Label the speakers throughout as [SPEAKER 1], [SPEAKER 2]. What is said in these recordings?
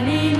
[SPEAKER 1] Hallelujah.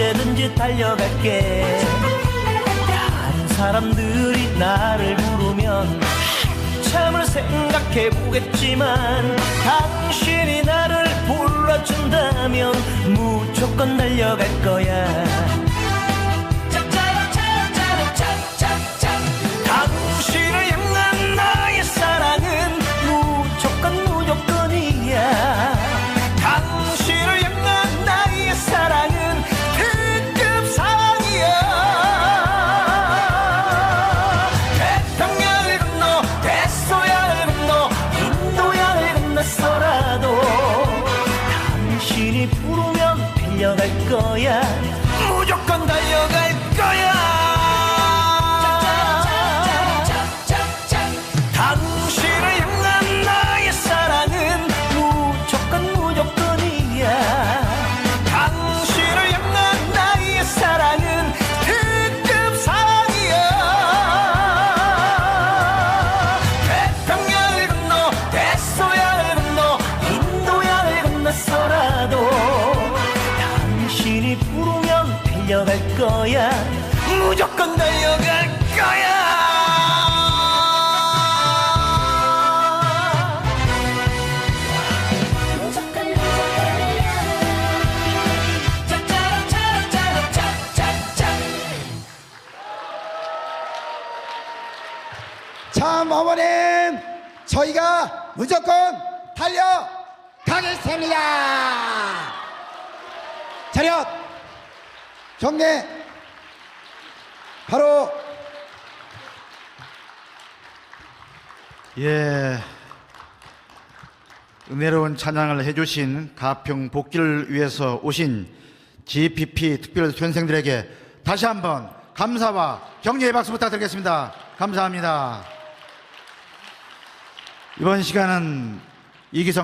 [SPEAKER 1] 언제든지 달려갈게. 다른 사람들이 나를 부르면 참을 생각해 보겠지만 당신이 나를 불러준다면 무조건 달려갈 거야 거야 무조건 달려갈 거야.
[SPEAKER 2] 참 어머님 저희가 무조건 달려가겠습니다. 차렷 경례 바로
[SPEAKER 3] 예. 은혜로운 찬양을 해주신 가평 복귀를 위해서 오신 GPP 특별 수행생들에게 다시 한번 감사와 격려의 박수 부탁드리겠습니다. 감사합니다. 이번 시간은 이기성